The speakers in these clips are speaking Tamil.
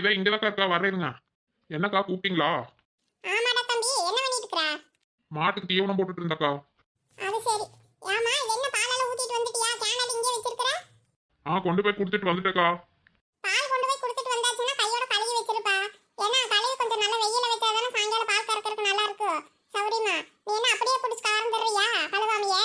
ஆ இதான் இங்கே தான் இருக்கா வர்றேருங்க என்னக்கா கூப்பிட்டீங்களா? ஆமாடா தம்பி என்ன பண்ணிட்டு இருக்கற மாட்டுக்கு தீவனம் போட்டுட்டு இருந்தாக்கா. அது சரி. ஏமா இது என்ன பாலால ஊத்திட்டு வந்துட்டியா? கேனல் இங்கே வச்சிருக்கற? ஆ கொண்டு போய் கொடுத்துட்டு வந்துட்டேக்கா. பால் கொண்டு போய் கொடுத்துட்டு வந்தாச்சுன்னா கையோட கழுவி வச்சிருப்பா. ஏன்னா கழுவி கொஞ்சம் நல்லா வெயில வச்சாதானே சாயங்காலம் பால் கறக்கறதுக்கு நல்லா இருக்கும் சௌரியமா நீ என்ன அப்படியே பிடிச்சி கறந்துடுறியா கழுவாமையே?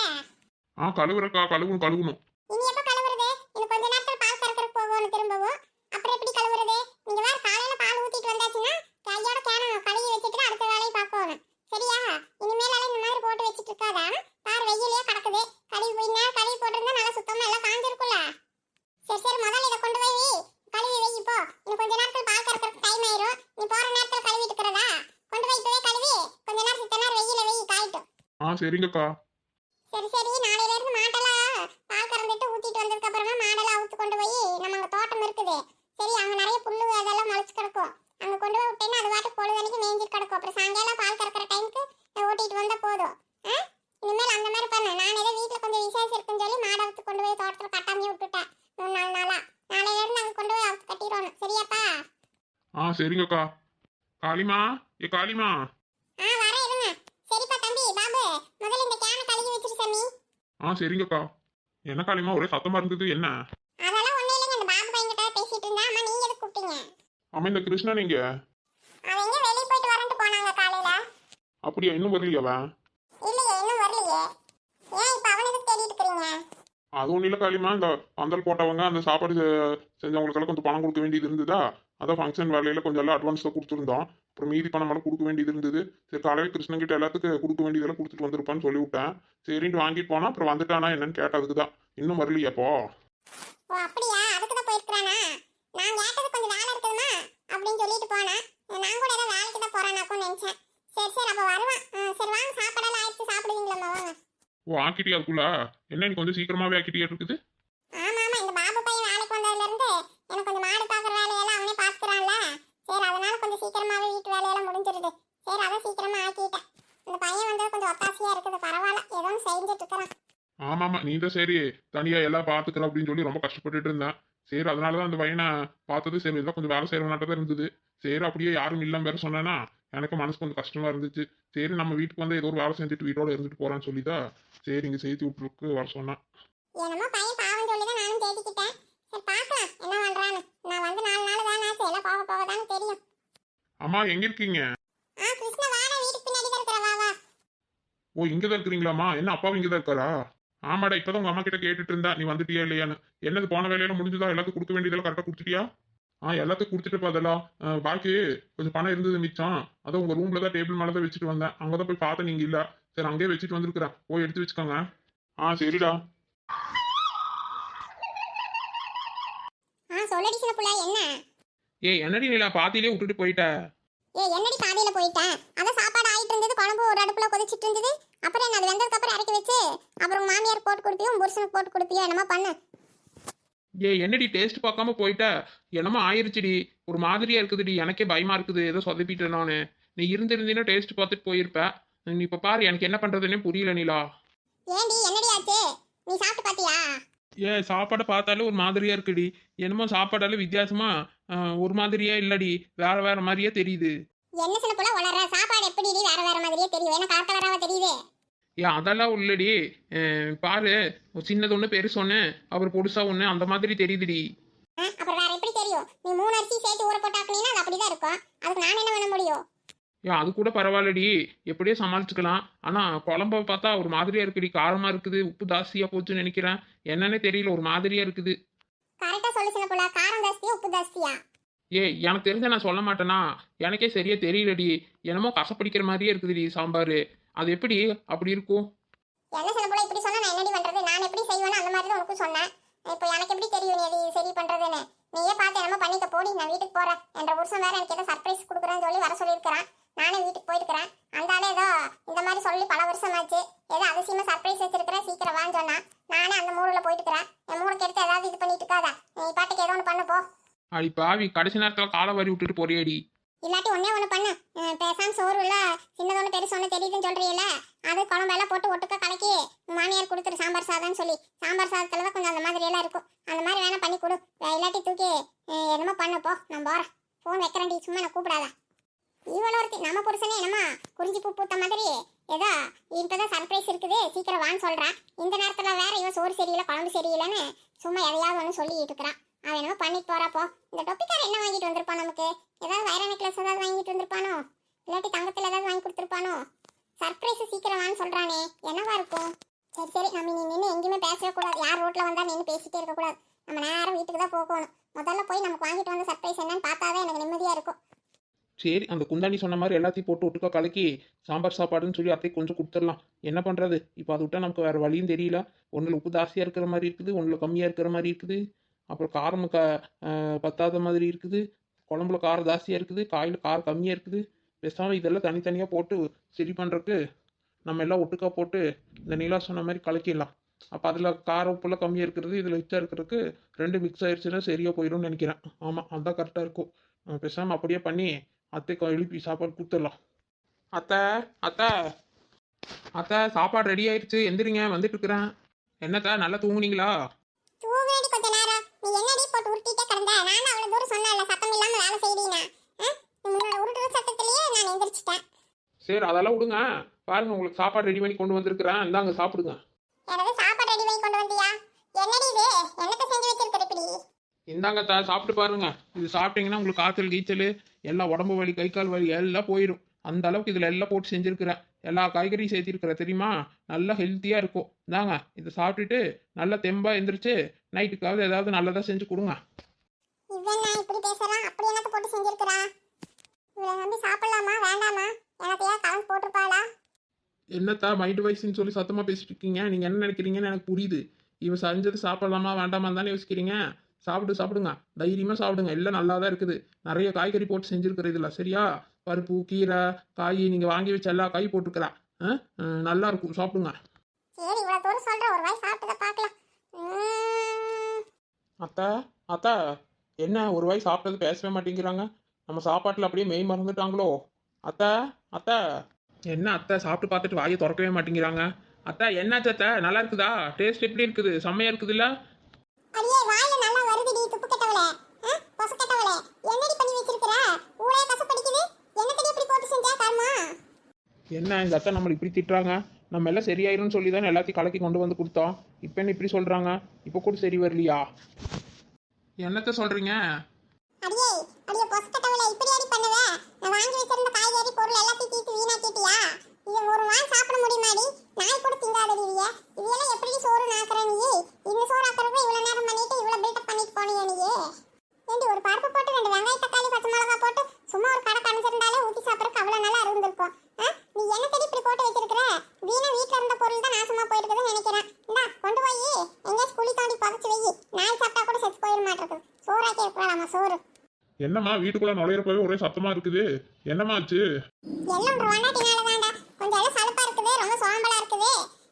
ஆ கழுவுறக்கா கழுவணும் கழுவணும் இனி எப்ப கழுவுறது இன்னும் கொஞ்ச நேரத்துல பால் கறக்கறதுக்கு போகணும் திரும்பவும் அப்புறம் எப்படி கழுவுறது நீங்க வேற காலையில பால் ஊத்திட்டு வந்தாச்சுன்னா கையோட கேன கழுவி வச்சுட்டு அடுத்த வேலையை பார்க்கணும் சரியா இனிமேலால இந்த மாதிரி போட்டு வச்சிட்டு இருக்காதா பார் வெயிலே கிடக்குது கழுவி போய் நேரம் கழுவி போட்டிருந்தா நல்லா சுத்தமா எல்லாம் காஞ்சிருக்கும்ல சரி சரி முதல்ல இதை கொண்டு போய் கழுவி வை இப்போ இன்னும் கொஞ்ச நேரத்துல பால் கறக்கறதுக்கு டைம் ஆயிரும் நீ போற நேரத்துல கழுவிட்டு இருக்கிறதா கொண்டு போய் இப்பவே கழுவி கொஞ்ச நேரம் சித்த நேரம் வெயில வெயி காயிட்டும் ஆ சரிங்கக்கா. சரி சரி. நாளையில இருந்து மாட்டெல்லாம் பால் கறந்துட்டு ஊத்திட்டு வந்ததுக்கு அப்புறமா மாடெல்லாம் அவுத்து கொண்டு போய் நம்ம அங்க தோட்டம் இருக்குது. சரி அங்க நிறைய புல்லு அதெல்லாம் முளைச்சு கிடக்கும். அங்க கொண்டு போய் விட்டேன்னா அது பாட்டு பொழுதனைக்கு மேய்ஞ்சிட்டு கிடக்கும். அப்புறம் சாயங்காலம் பால் கறக்கிற டைமுக்கு ஓட்டிட்டு வந்தா போதும்? இனிமேல் அந்த மாதிரி பண்ணு. நான் ஏதோ வீட்டுல கொஞ்சம் விசேஷம் இருக்குன்னு சொல்லி மாடை அவுத்து கொண்டு போய் தோட்டத்துல கட்டாமே விட்டுட்டேன். மூணு நாலு நாளா. நாளையில இருந்து அங்க கொண்டு போய் அவுத்து கட்டிடணும். சரியாப்பா? ஆ சரிங்கக்கா. காளிமா. ஏ காளிமா ஆ வரேன் இருங்க சரிப்பா தம்பி பாபு முதல்ல இந்த கேனை கழுவி வச்சிரு சாமி ஆ சரிங்கக்கா என்ன காளிமா ஒரே சத்தமா இருந்தது. என்ன? அதெல்லாம் ஒண்ணும் இல்லைங்க. இந்த பாபு பையன்கிட்ட பேசிட்டு இருந்தா. அம்மா நீங்க எதுக்கு கூப்பிட்டீங்க? ஆமா இந்த கிருஷ்ணன் இங்க அவன் எங்க வெளிய போயிட்டு வரேன்ட்டு போனாங்க காலையில. அப்படியா? இன்னும் வரலையாவா இல்லையே இன்னும் வரலையே. ஏன் இப்ப அவன் எதுக்கு தேடிட்டு அது ஒன்றும் இல்லை காளிமா இந்த பந்தல் போட்டவங்க அந்த சாப்பாடு செ- செஞ்சவங்களுக்கெல்லாம் கொஞ்சம் பணம் கொடுக்க வேண்டியது இருந்ததா? அதான் ஃபங்க்ஷன் வேலையில கொஞ்சம் எல்லாம் அட்வான்ஸ் தான் கொடுத்துருந்தோம். அப்புறம் மீதி பணம் எல்லாம் கொடுக்க வேண்டியது இருந்தது. சரி காலையில் கிருஷ்ணன் கிட்ட எல்லாத்துக்கும் கொடுக்க வேண்டியதெல்லாம் கொடுத்துட்டு வந்திருப்பான்னு சொல்லி விட்டேன் சரின்ட்டு வாங்கிட்டு போனா அப்புறம் வந்துட்டானா என்னன்னு கேட்டதுக்கு தான் இன்னும் வரலையாப்போ ஓ அப்படியா? அதுக்கு தான் போயிருக்கிறானா? நான் கேட்டது கொஞ்சம் வேலை இருக்குதுமா? அப்படின்னு சொல்லிட்டு போனேன் நான் கூட ஏதோ வேலைக்கு தான் போறானாக்கும்னு நினைச்சேன். சரி சரி அப்ப வருவான். சரி வாங்க சாப்பாடெல்லாம் ஆயிடுச்சு. சாப்பிடுவீங்களா வாங்க. ஓ ஆக்கிட்டியா அதுக்குள்ள? என்ன நீ கொஞ்சம் சீக்கிரமாவே ஆக்கிட்டியா இருக்குது? ஆமா ஆமா. இந்த பாபு பையன் வேலைக்கு வந்ததுல இருந்து எனக்கு கொஞ்சம் மாடு பாக்குற வேலையெல்லாம் அவனே பாத்துக்கிறான்ல சரி அதனால கொஞ்சம் சீக்கிரமாவே வீட்டு வேலையெல்லாம் முடிஞ்சிருது. சரி அதான் சீக்கிரமா ஆக்கிட்டேன். இந்த பையன் வந்தது கொஞ்சம் ஒத்தாசையா இருக்குது. பரவாயில்ல ஏதோ செஞ்சுட்டு இருக்கிறான். ஆமா ஆமா நீ தான் சரி தனியா எல்லாம் பாத்துக்கிற அப்படின்னு சொல்லி ரொம்ப கஷ்டப்பட்டுட்டு இருந்தேன். சரி அதனாலதான் அந்த பையனை பார்த்தது சரி இதெல்லாம் கொஞ்சம் வேலை செய்யறவனாட்ட தான் இருந்தது. சரி அப்படியே யாரும் இல்லாம வேற சொன்னேன்னா எனக்கு மனசு கொஞ்சம் கஷ்டமா இருந்துச்சு. சரி நம்ம வீட்டுக்கு வந்து ஏதோ ஒரு வேலை செஞ்சுட்டு வீட்டோட இருந்துட்டு போறான்னு சொல்லிதான் சரி இங்க சேர்த்து விட்டுருக்கு வர சொன்னேன் என்னமோ பையன் பாவம் சொல்லி தான் நானும் தேடிக்கிட்டேன் சரி பார்க்கலாம் என்ன பண்றான்னு நான் வந்து நாலு நாள் தானே ஆச்சு எல்லாம் போக போக தானே தெரியும் அம்மா எங்க இருக்கீங்க? தான் ஓ இங்க தான் இருக்கிறீங்களாம்மா? என்ன அப்பாவும் இங்க தான் இருக்காரா? ஆமாடா இப்பதான் உங்க அம்மா கிட்ட கேட்டுட்டு இருந்தா. நீ வந்துட்டியா இல்லையான்னு. என்னது போன வேலையில முடிஞ்சதா? எல்லாத்துக்கும் கொடுக்க வேண்டியதெல்லாம் கரெக்டா கொடுத்துட்டியா? ஆ எல்லாத்துக்கும் கொடுத்துட்டு அஹ், பாக்கி கொஞ்சம் பணம் இருந்தது மிச்சம். அதான் உங்க ரூம்ல தான் டேபிள் மேல தான் வச்சுட்டு வந்தேன். அங்கதான் போய் பார்த்தேன் நீங்க இல்ல. சரி அங்கேயே வச்சுட்டு வந்திருக்கிறேன். போய் எடுத்து வச்சுக்கோங்க. ஆ சரிடா. ஏய் என்னடி நீலா? பாத்திலே விட்டுட்டு போயிட்ட. ஏ என்னடி பாதியில போயிட்டேன் அதான் சாப்பாடு ஆயிட்டு இருந்தது குழம்பு ஒரு அடுப்புல கொதிச்சிட்டு இருந்தது. அப்புறம் என்ன அது வெந்ததுக்கு அப்புறம் இறக்கி வச்சு அப்புறம் மாமியார் போட்டு கொடுப்பியோ உன் புருஷனுக்கு போட்டு கொடுப்பியோ என்னமோ பண்ணு. ஏய் என்னடி டேஸ்ட் பார்க்காம போயிட்ட? என்னமோ ஆயிருச்சுடி. ஒரு மாதிரியா இருக்குதுடி. எனக்கே பயமா இருக்குது. ஏதோ சொதப்பிட்டேன் நானு. நீ இருந்திருந்தீங்கன்னா டேஸ்ட் பார்த்துட்டு போயிருப்ப. நீ இப்ப பாரு எனக்கு என்ன பண்றதுன்னே புரியல நீலா. ஏண்டி என்னடி ஆச்சு? நீ சாப்பிட்டு பாத்தியா ஏ சாப்பாடை பார்த்தாலே ஒரு மாதிரியா இருக்குடி. என்னமோ சாப்பாடால வித்தியாசமா ஆஹ், ஒரு மாதிரியா இல்லடி. வேற வேற மாதிரியே தெரியுது. என்ன சின்ன புள்ள வளர்ற சாப்பாடு எப்படி வேற வேற மாதிரியே தெரியும். என்ன கார் கலராவ தெரியுது. ஏ அதெல்லாம் உள்ளடி அஹ், பாரு ஒரு சின்னது ஒன்று பெருசு ஒன்று அப்புறம் பொடுசா ஒன்று அந்த மாதிரி தெரியுதுடி. அப்புறம் வேற எப்படி தெரியும்? நீ மூணு அரிசி சேர்த்து ஊற போட்டாக்குனீங்கன்னா அது அப்படிதான் இருக்கும். அதுக்கு நான் என்ன பண்ண முடியும்? ஏன் அது கூட பரவாயில்லடி. எப்படியோ சமாளிச்சுக்கலாம். ஆனா குழம்ப பார்த்தா ஒரு மாதிரியா இருக்குடி. காரமா இருக்குது. உப்பு ஜாஸ்தியா போச்சுன்னு நினைக்கிறேன். என்னன்னே தெரியல. ஒரு மாதிரியா இருக்குது. கரெக்டா சொல்லு சின்ன புள்ள காரம் ஜாஸ்தியா உப்பு ஜாஸ்தியா? ஏ எனக்கு தெரிஞ்ச நான் சொல்ல மாட்டேனா? எனக்கே சரியா தெரியலடி. என்னமோ கசப்படிக்கிற மாதிரியே இருக்குதுடி சாம்பார். அது எப்படி? அப்படி இருக்கும். என்ன சின்ன புள்ள இப்படி சொன்னா நான் என்னடி பண்றது? நான் எப்படி செய்வேனோ அந்த மாதிரி தான் உனக்கு சொன்னேன். இப்போ எனக்கு எப்படி தெரியும் நீ அது சரி பண்றதுன்னு? நீயே பார்த்து என்னமோ பண்ணிக்க போடி நான் வீட்டுக்கு போறேன். என்ற புருஷன் வேற எனக்கு ஏதோ சர்ப்ரைஸ் கொடுக்குறேன்னு சொல்லி வர சொல்லியிருக்கிறான். நானே வீட்டுக்கு போயிருக்கிறேன். அந்த ஆளு ஏதோ இந்த மாதிரி சொல்லி பல வருஷம் ஆச்சு ஏதோ அதிசயமா சர்ப்ரைஸ் வச்சிருக்கிறேன் சீக்கிரம் வான்னு சொன்னா. நானே அந்த மூடுல போயிட்டு இருக்கிறேன் என் மூடுக்கு எடுத்து ஏதாவது இது பண்ணிட்டு இருக்காதா. நீ பாட்டுக்கு ஏதோ ஒன்று பண்ண போ. அடி பாவி கடைசி நேரத்தில் காலை வாரி விட்டுட்டு போறியடி. இல்லாட்டி ஒண்ணே ஒண்ணு பண்ணு. அஹ் பேசாம சோறு இல்ல. சின்னதொன்னு பெருசு ஒண்ணு தெரியுதுன்னு சொல்றீல்ல அது குழம்பெல்லாம் போட்டு ஒட்டுக்க கலக்கி மாமியார் கொடுத்துரு சாம்பார் சாதம்னு சொல்லி. சாம்பார் சாதத்துல தான் கொஞ்சம் அந்த மாதிரி எல்லாம் இருக்கும். அந்த மாதிரி வேணா பண்ணி கொடு. இல்லாட்டி தூக்கி அஹ் என்னமோ பண்ணு போ. நான் போறேன். ஃபோன் வைக்கிறேன்டி. சும்மா நான் கூப்பிடாத. இவ்வளோ ஒருத்தி நம்ம புருஷனே என்னமா குறிஞ்சி பூ பூத்த மாதிரி. ஏதோ இப்பதான் சர்ப்ரைஸ் இருக்குது. சீக்கிரம் வான்னு சொல்றான் இந்த நேரத்துல வேற இவன் சோறு சரியில்லை குழம்பு சரியில்லைன்னு சும்மா எதையாவது ஒன்று சொல்லிட்டு இருக்கிறான் அவன் என்னமோ பண்ணிட்டு போறாப்போ இந்த டொப்பிக்கார் என்ன வாங்கிட்டு வந்திருப்பான் நமக்கு? ஏதாவது வைர நெக்லஸ் ஏதாவது வாங்கிட்டு வந்திருப்பானோ? இல்லாட்டி தங்கத்தில் ஏதாவது வாங்கி கொடுத்துருப்பானோ? சர்ப்ரைஸ் சீக்கிரம் வான்னு சொல்றானே. என்னவா இருக்கும்? சரி சரி நம்ம நீ நின்று எங்கேயுமே பேசவே கூடாது. யார் ரோட்டில் வந்தால் நின்று பேசிட்டே இருக்கக்கூடாது நம்ம நேரம் வீட்டுக்கு தான் போகணும். முதல்ல போய் நமக்கு வாங்கிட்டு வந்த சர்ப்ரைஸ் என்னன்னு பார்த்தாவே எனக்கு நிம்மதியாக இருக்கும். சரி அந்த குந்தாணி சொன்ன மாதிரி எல்லாத்தையும் போட்டு ஒட்டுக்கா கலக்கி சாம்பார் சாப்பாடுன்னு சொல்லி அத்தை கொஞ்சம் கொடுத்துடலாம். என்ன பண்ணுறது இப்போ அதை விட்டால் நமக்கு வேறு வழியும் தெரியல. ஒன்றில் உப்பு ஜாஸ்தியாக இருக்கிற மாதிரி இருக்குது ஒன்றில் கம்மியாக இருக்கிற மாதிரி இருக்குது. அப்புறம் காரம் க பத்தாத மாதிரி இருக்குது. குழம்புல காரம் ஜாஸ்தியாக இருக்குது. காயில் காரம் கம்மியாக இருக்குது. பேசாமல் இதெல்லாம் தனித்தனியாக போட்டு சரி பண்ணுறதுக்கு நம்ம எல்லாம் ஒட்டுக்கா போட்டு இந்த நிலா சொன்ன மாதிரி கலக்கிடலாம். அப்போ அதில் காரம் உப்புலாம் கம்மியாக இருக்கிறது இதில் மிச்சம் இருக்கிறதுக்கு ரெண்டு மிக்ஸ் ஆயிடுச்சுன்னா சரியாக போயிடும்னு நினைக்கிறேன். ஆமாம் அதுதான் கரெக்டாக இருக்கும். பேசாமல் அப்படியே பண்ணி அத்தைக்கு எழுப்பி சாப்பாடு கொடுத்துடலாம். அத்தை அத்தை. அத்தை சாப்பாடு ரெடி ஆயிடுச்சு. எந்திரிங்க வந்துட்டு இருக்கிறேன். என்னத்தா நல்லா தூங்குனீங்களா? தூங்குறடி கொஞ்ச நேரம். நீ என்னடி போட்டு உருட்டிட்டே கிடந்த? நானும் அவ்வளவு தூரம் சொன்னேன்ல சத்தம் இல்லாம வேலை உருட்டுற சத்தத்திலேயே நான் எந்திரிச்சிட்டேன். சரி அதெல்லாம் விடுங்க. பாருங்க உங்களுக்கு சாப்பாடு ரெடி பண்ணி கொண்டு வந்திருக்கிறேன். இந்தாங்க சாப்பிடுங்க எனது சாப்பாடு ரெடி பண்ணி கொண்டு வந்தியா என்னடி இது என்னத்த செஞ்சு வச்சிருக்கிற இப்படி இந்தாங்க தா சாப்பிட்டு பாருங்க. இது சாப்பிட்டீங்கன்னா உங்களுக்கு காய்ச்சல் கீச்சல் எல்லாம் உடம்பு வலி கை கால் வலி எல்லாம் போயிடும் அந்த அளவுக்கு இதில் எல்லாம் போட்டு செஞ்சுருக்கிறேன். எல்லா காய்கறியும் சேர்த்திருக்கிறேன் தெரியுமா? நல்லா ஹெல்த்தியாக இருக்கும். இந்தாங்க இதை சாப்பிட்டுட்டு நல்லா தெம்பாக எந்திரிச்சு நைட்டுக்காவது ஏதாவது நல்லதாக செஞ்சு கொடுங்க. என்னத்த மைண்ட் வைஸ்ன்னு சொல்லி சத்தமாக பேசிட்டு இருக்கீங்க? நீங்கள் என்ன நினைக்கிறீங்கன்னு எனக்கு புரியுது. இவன் செஞ்சது சாப்பிடலாமா வேண்டாமா தானே யோசிக்கிறீங்க? சாப்பிடு சாப்பிடுங்க. தைரியமாக சாப்பிடுங்க. எல்லாம் நல்லா தான் இருக்குது. நிறைய காய்கறி போட்டு செஞ்சுருக்கிற இதில் சரியா? பருப்பு கீரை காய் நீங்கள் வாங்கி வச்ச எல்லா காய் போட்டுருக்கிறா. நல்லா இருக்கும். சாப்பிடுங்க. சரி இவ்வளவு தூரம் சொல்ற. ஒரு வாய் சாப்பிட்டதை பார்க்கலாம். உம். அத்தா அத்தா என்ன? ஒரு வாய் சாப்பிட்டது பேசவே மாட்டேங்கிறாங்க. நம்ம சாப்பாட்டில் அப்படியே மெய் மறந்துட்டாங்களோ? அத்தா அத்தா. என்ன அத்தை? சாப்பிட்டு பார்த்துட்டு வாயை திறக்கவே மாட்டேங்கிறாங்க. அத்தா என்னாச்சு அத்தை? நல்லா இருக்குதா? டேஸ்ட் எப்படி இருக்குது? செம்மையா இருக்குதுல்ல அடியே வாயில நல்லா வருதுடி துப்பு கெட்டவளே ஆ? பொசு கெட்டவளே என்னடி பண்ணி வச்சிருக்கிற ஊரே கசப்படிக்குது என்னத்தடி இப்படி போட்டு செஞ்சா கர்மா என்ன எங்கள் அத்தை நம்மளை இப்படி திட்டுறாங்க? நம்ம எல்லாம் சரியாயிரும்னு சொல்லி தான் எல்லாத்தையும் கலக்கி கொண்டு வந்து கொடுத்தோம். இப்போ என்ன இப்படி சொல்கிறாங்க இப்போ கூட சரி வரலையா? என்னத்த சொல்கிறீங்க அடியே அடியே பொசு கெட்டவளே இப்படி அடி பண்ணுவ? நான் ஆ வச்சிருந்த காய்கறி பொருள் எல்லாத்தையும் தீத்து வீணாக்கிட்டியா இது ஒரு வாரம் சாப்பிட முடியுமாடி நாய் கூட திங்காதடி இவிய இவையெல்லாம் எப்படி சோறு நாக்குற நீ இந்த சோறு ஆக்குறப்ப இவ்வளவு நேரம் பண்ணிட்டு இவ்வளவு பில்டப் பண்ணிட்டு போனியா நீ ஏண்டி ஒரு பருப்பு போட்டு ரெண்டு வெங்காய தக்காளி பச்சை மிளகா போட்டு சும்மா ஒரு கடை கணிச்சிருந்தாலே ஊத்தி சாப்பிட்றதுக்கு அவ்வளவு நல்லா இருந்திருக்கும் ஆ? நீ என்ன தேடி இப்படி போட்டு வச்சிருக்கிற வீணா வீட்ல இருந்த பொருள் தான் நாசமா போயிருக்குதுன்னு நினைக்கிறேன் இந்தா கொண்டு போய் எங்கேயாச்சும் குழி தோண்டி புதைச்சு வை நாய் சாப்பிட்டா கூட செத்து போயிட மாட்டிருக்கு சோறாக்கி இருக்கலாம் சோறு என்னம்மா வீட்டுக்குள்ள நுழையிறப்பவே ஒரே சத்தமா இருக்குது. என்னம்மா ஆச்சு? எல்லாம் ஒரு வண்டாட்டினால தான்டா கொஞ்சம் எல்லாம் சலுப்பா இருக்குது ரொம்ப சோம்பலா இருக்குது.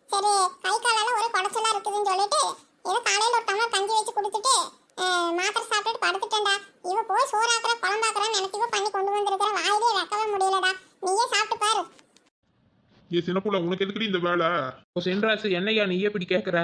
சரி கை காலெல்லாம் ஒரே குடைச்சலா இருக்குதுன்னு சொல்லிட்டு ஏதோ காலையில ஒரு டம்ளர் கஞ்சி வச்சு கொடுத்துட்டு அஹ், மாத்திரை சாப்பிட்டுட்டு படுத்துட்டேன்டா. இவ போய் சோறாக்குற குழம்பாக்குறன்னு நினைச்சிவ பண்ணி கொண்டு வந்திருக்கிற வாயிலே வைக்கவே முடியலடா. நீயே சாப்பிட்டு பாரு. ஏ சின்னப்புள்ள உனக்கு எதுக்குடி இந்த வேலை? இப்போ சென்றாசு என்னையா நீயே இப்படி கேட்குற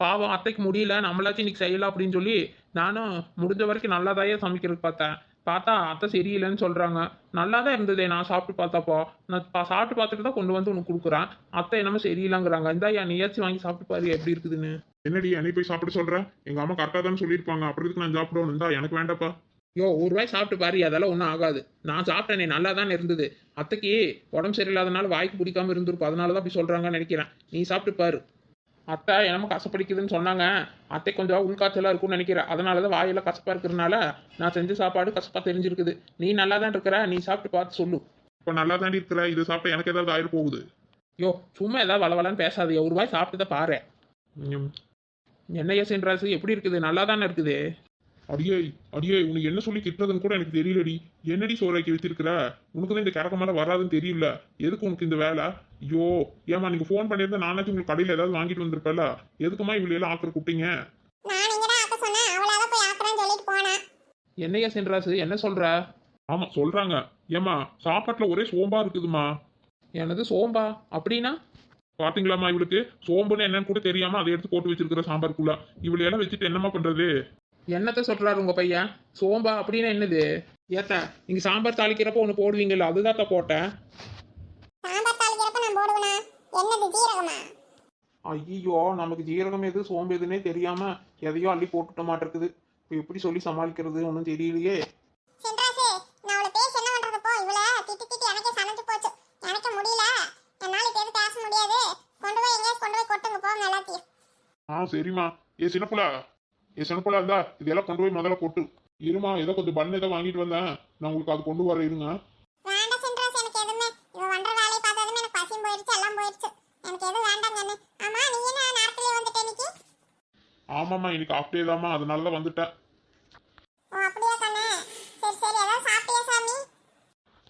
பாவம் அத்தைக்கு முடியல நம்மளாச்சும் இன்னைக்கு செய்யலாம் அப்படின்னு சொல்லி நானும் முடிஞ்ச வரைக்கும் நல்லாதாயே சமைக்கிறதுக்கு பார்த்தேன். பார்த்தா அத்தை சரியில்லைன்னு சொல்கிறாங்க நல்லா தான் இருந்ததே நான் சாப்பிட்டு பார்த்தப்போ. நான் சாப்பிட்டு பார்த்துட்டு தான் கொண்டு வந்து உனக்கு கொடுக்குறேன். அத்தை என்னமோ சரியில்லைங்கிறாங்க. இந்தாயா நீயாச்சும் வாங்கி சாப்பிட்டு பாரு எப்படி இருக்குதுன்னு. என்னடி என்னை போய் சாப்பிட சொல்ற? எங்க அம்மா கரெக்டா தான் சொல்லியிருப்பாங்க. அப்புறம் இதுக்கு நான் சாப்பிடணும்? இந்தா எனக்கு வேண்டாப்பா. யோ ஒரு ரூபாய் சாப்பிட்டு பாரு அதெல்லாம் ஒன்றும் ஆகாது. நான் சாப்பிட்டேனே நல்லா தான் இருந்தது. அத்தைக்கு உடம்பு சரியில்லாதனால வாய்க்கு பிடிக்காம இருந்திருக்கும். அதனால தான் அப்படி சொல்கிறாங்கன்னு நினைக்கிறேன். நீ சாப்பிட்டு பாரு. அத்தை என்னமோ கசப்படிக்குதுன்னு சொன்னாங்க. அத்தை கொஞ்சம் உள்காய்ச்சலாக இருக்கும்னு நினைக்கிறேன். அதனால தான் வாயெல்லாம் கசப்பாக இருக்கிறனால நான் செஞ்ச சாப்பாடு கசப்பாக தெரிஞ்சிருக்குது. நீ நல்லா தான் இருக்கிற நீ சாப்பிட்டு பார்த்து சொல்லு. இப்ப நல்லா தாண்டி இருக்கிற? இது சாப்பிட்டா எனக்கு ஏதாவது ஆயிரம் போகுது. யோ சும்மா ஏதாவது வளவலன்னு பேசாதே. ஒரு ரூபாய் சாப்பிட்டு தான் பாரு. ம். என்னையா சென்றாசு எப்படி இருக்குது? நல்லா தானே இருக்குது? அடியே அடியே உனக்கு என்ன சொல்லி திட்டுறதுன்னு கூட எனக்கு தெரியலடி. என்னடி சோறாக்கி வச்சிருக்கிற உனக்கு தான் இந்த கறக்க மேல வராதுன்னு தெரியல. எதுக்கு உனக்கு இந்த வேலை? ஐயோ ஏமா நீங்க ஃபோன் பண்ணியிருந்தா நானாச்சும் உங்களுக்கு கடையில ஏதாவது வாங்கிட்டு வந்திருப்பல. எதுக்குமா இவ்வளவு எல்லாம் ஆக்கிற கூப்பிட்டீங்க? என்னையா சென்றாசு? என்ன சொல்ற? ஆமா சொல்றாங்க. ஏமா சாப்பாட்டுல ஒரே சோம்பா இருக்குதுமா எனது சோம்பா? அப்படின்னா? பாத்தீங்களாம்மா இவளுக்கு? சோம்புன்னு என்னன்னு கூட தெரியாம அதை எடுத்து போட்டு வச்சிருக்கிற சாம்பாருக்குள்ள. இவளை எல்லாம் வச்சுட்டு என்னம்மா பண்றது? என்னத்த சொல்றாரு உங்க பையன்? சோம்பா அப்படின்னா என்னது? ஏத்தா நீங்க சாம்பார் தாளிக்கிறப்ப ஒன்று போடுவீங்கல்ல அதுதான் போட்டேன். சாம்பார் தாளிக்கிறப்ப நான் போடுவேனா? என்னது ஜீரகமா? ஐயோ நமக்கு ஜீரகம் எது சோம்பு எதுன்னே தெரியாம எதையோ அள்ளி போட்டுட்ட மாட்டிருக்குது. இப்போ எப்படி சொல்லி சமாளிக்கிறது ஒன்றும் தெரியலையே. ஆ சரிம்மா. ஏ சின்னப்புலா ஏ சின்னப்புலா இருந்தா இதெல்லாம் கொண்டு போய் முதல்ல கொட்டு. இருமா ஏதோ கொஞ்சம் பண்ணு ஏதோ வாங்கிட்டு வந்தேன். நான் உங்களுக்கு அது கொண்டு வர இருங்க. வேண்டாம் சின்ராசு எனக்கு எதுவுமே. இவ பண்ற வேலையை பார்த்ததுமே எனக்கு பசியும் போயிடுச்சு எல்லாம் போயிடுச்சு. எனக்கு எதுவும் வேண்டாம் கண்ணு ஆமா நீ என்ன நேரத்திலே வந்துட்ட இன்னைக்கு? ஆமாம்மா இன்னைக்கு ஆஃப் டே தாம்மா அதனால தான் வந்துட்டேன். ஓ அப்படியா கண்ணு சரி சரி ஏதாவது சாப்பிட்டியா சாமி?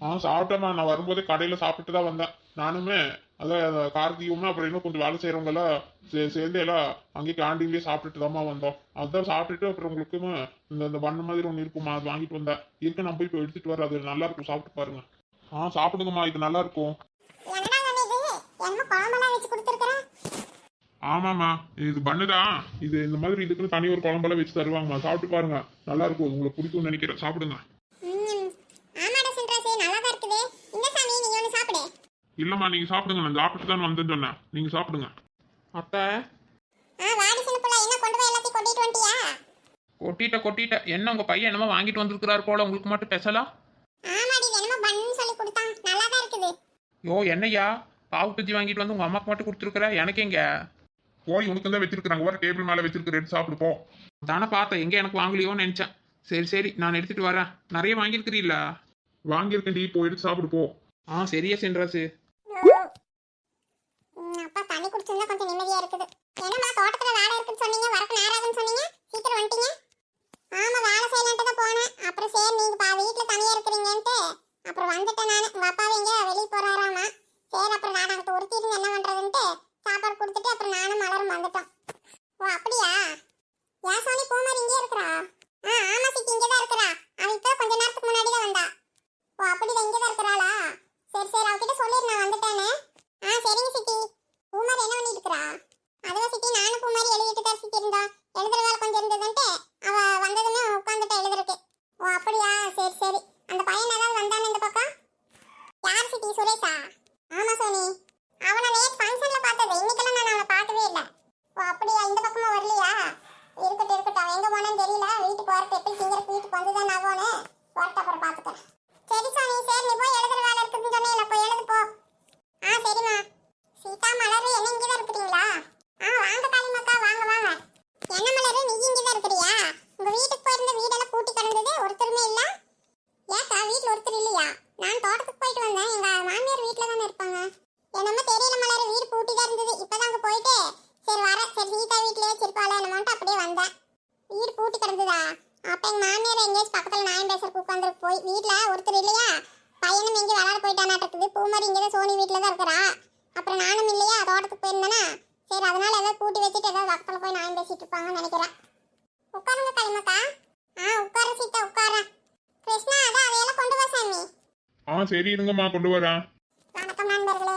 ஆ சாப்பிட்டேம்மா. நான் வரும்போதே கடையில் சாப்பிட்டு தான் வந்தேன். நானுமே அதான் கார்த்திகமும் அப்புறம் இன்னும் கொஞ்சம் வேலை செய்கிறவங்கெல்லாம் சே சேர்ந்து எல்லாம் அங்கேயே கேண்டீன்லேயே சாப்பிட்டுட்டு தாம்மா வந்தோம். அதுதான் சாப்பிட்டுட்டு அப்புறம் உங்களுக்கும் இந்த இந்த பண்ண மாதிரி ஒன்று இருக்குமா அது வாங்கிட்டு வந்தேன். இருக்கு நான் போய் இப்போ எடுத்துகிட்டு வரேன். அது நல்லா இருக்கும். சாப்பிட்டு பாருங்க. ஆ சாப்பிடுங்கம்மா. இது நல்லா இருக்கும். ஆமாம்மா. இது பண்ணுதான் இது இந்த மாதிரி இதுக்குன்னு தனி ஒரு குழம்பெல்லாம் வச்சு தருவாங்கம்மா. சாப்பிட்டு பாருங்க. நல்லா இருக்கும். உங்களுக்கு பிடிக்கும்னு நினைக்கிறேன். சாப்பிடுங்க ம் ஆமாடா சின்ராசு நல்லா தான் இருக்குது இந்த சாமி நீ ஒன்று சாப்பிடு இல்லைம்மா நீங்கள் சாப்பிடுங்க நான் சாப்பிட்டு தான் வந்தேன்னு சொன்னேன். நீங்கள் சாப்பிடுங்க. அத்தை ஆ வாடி சின்ன பிள்ளை என்ன கொண்டு போய் எல்லாத்தையும் கொட்டிட்டு வந்துட்டியா கொட்டிட்ட கொட்டிட்ட. என்ன உங்க பையன் என்னமோ வாங்கிட்டு வந்திருக்கிறாரு போல உங்களுக்கு மட்டும் பெசலா ஆமாடி இது என்னமோ பண்ணுன்னு சொல்லி கொடுத்தான். நல்லா தான் இருக்குது. யோ என்னய்யா? பாவு பஜ்ஜி வாங்கிட்டு வந்து உங்க அம்மாக்கு மட்டும் கொடுத்துருக்குற? எனக்கு எங்க? போய் உனக்கு தான் வச்சிருக்காங்க ஒரு டேபிள் மேலே வச்சிருக்க எடுத்து சாப்பிடு போ. தானே பார்த்தேன். எங்க எனக்கு வாங்கலையோன்னு நினைச்சேன். சரி சரி நான் எடுத்துட்டு வரேன். நிறைய வாங்கியிருக்கிறீல்ல? வாங்கியிருக்கேன் டீ போய் எடுத்து சாப்பிடு போ. ஆ சரியா சென்றாசு. அப்பா தண்ணி கொஞ்சம் நிம்மதியா இருக்குது. என்னம்மா தோட்டத்துல வேலை இருக்குன்னு சொன்னீங்க வரக்கு நேரம் ஆகுன்னு சொன்னீங்க? சீக்கிரம் வந்துட்டீங்க? ஆமா வேலை செய்யலான்ட்டு தான் போனேன். அப்புறம் சரி நீங்க பா வீட்டுல தனியா இருக்கிறீங்கன்ட்டு அப்புறம் வந்துட்டேன் நான். உங்க அப்பா எங்க வெளியே போறாராமா? சரி அப்புறம் நான் அங்கிட்ட ஒருத்தி என்ன பண்றதுன்ட்டு சாப்பாடு கொடுத்துட்டு அப்புறம் நானும் மலரும் வந்துட்டோம். ஓ அப்படியா? ஏன் சோனி பூமாரி இங்கே இருக்கிறா? ஆ ஆமா சித்தி இங்கே தான் இருக்கிறா. அவன் இப்போ கொஞ்ச நேரத்துக்கு முன்னாடி தான் வந்தா. ஓ அப்படிதான் இங்கே தான் இருக்கிறாளா? சரி சரி அவகிட்ட சொல்லிடு நான் வந்துட்டேன்னு. ஆ சரிங்க சித்தி. பூமாரி என்ன பண்ணிட்டு இருக்கறா அதுவா சித்தி நானும் பூமாரி எழுதிட்டு தான் சித்தி இருந்தா. எழுதுறதால கொஞ்சம் இருந்ததுன்ட்டு அவ வந்ததுமே உட்காந்துட்டா எழுதுறதுக்கு ஓ அப்படியா சரி சரி அந்த பையன் ஏதாவது வந்தானே இந்த பக்கம் யார் சித்தி சுரேஷா ஆமா சோனி அவனை நேற்று ஃபங்க்ஷன்ல பார்த்தது இன்னைக்கெல்லாம் நான் அவனை பார்க்கவே இல்லை ஓ அப்படியா இந்த பக்கமா வரலையா இருக்கட்டும் இருக்கட்டும் அவன் எங்க போனான்னு தெரியல வீட்டுக்கு வரட்டு எப்படி திங்கிறக்கு வீட்டுக்கு வந்துதான் ஆகும்னு வரட்டு அப்புறம் பார்த்துக்கிறேன் சரி சோனி சரி நீ போய் எழுதுற வேலை இருக்குதுன்னு சொன்னேன் போய் எழுது போ ஆ சரிம்மா சீதா மலர் என்ன இங்கே தான் இருக்கிறீங்களா ஆ வாங்க காளிமாக்கா வாங்க வாங்க என்ன மலர் நீ இங்கே தான் இருக்கிறியா உங்க வீட்டுக்கு போயிருந்த வீடெல்லாம் பூட்டி கிடந்தது ஒருத்தருமே இல்ல ஏக்கா வீட்ல ஒருத்தர் இல்லையா நான் தோட்டத்துக்கு போயிட்டு வந்தேன் எங்க மாமியார் வீட்ல தானே இருப்பாங்க என்னமோ தெரியல மலர் வீடு பூட்டி தான் இருந்தது இப்பதான் அங்க போயிட்டு சரி வர சரி சீதா வீட்லயே வச்சிருப்பாளே என்னமோன்ட்டு அப்படியே வந்தேன் வீடு பூட்டி கிடந்ததா அப்ப எங்க மாமியார் எங்கேயாச்சும் பக்கத்துல நாயம் பேசுறதுக்கு உட்காந்துருக்கு போய் வீட்ல ஒருத்தர் இல்லையா பையனும் எங்கே விளாட போயிட்டானாட்டு பூமாரி இங்கே தான் சோனி வீட்டில் தான் இருக்கிறா அப்புறம் நானும் இல்லையா தோட்டத்துக்கு போயிருந்தேனா சரி அதனால ஏதாவது பூட்டி வச்சுட்டு ஏதாவது பக்கத்தில் போய் நான் பேசிட்டு இருப்பாங்கன்னு நினைக்கிறேன். உட்காருங்க களிமக்கா ஆ உட்கார சீதா உட்கார கிருஷ்ணா அதான் அதையெல்லாம் கொண்டு வா சாமி. ஆ சரி இருங்கம்மா கொண்டு வரேன் வணக்கம் நண்பர்களே.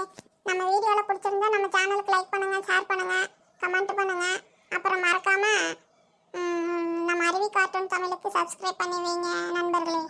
நம்ம வீடியோவில் பிடிச்சிருந்தா நம்ம சேனலுக்கு லைக் பண்ணுங்க ஷேர் பண்ணுங்க கமெண்ட் பண்ணுங்க. அப்புறம் மறக்காம நம்ம அருவி கார்ட்டூன் தமிழுக்கு சப்ஸ்கிரைப் பண்ணி வைங்க நண்பர்களே.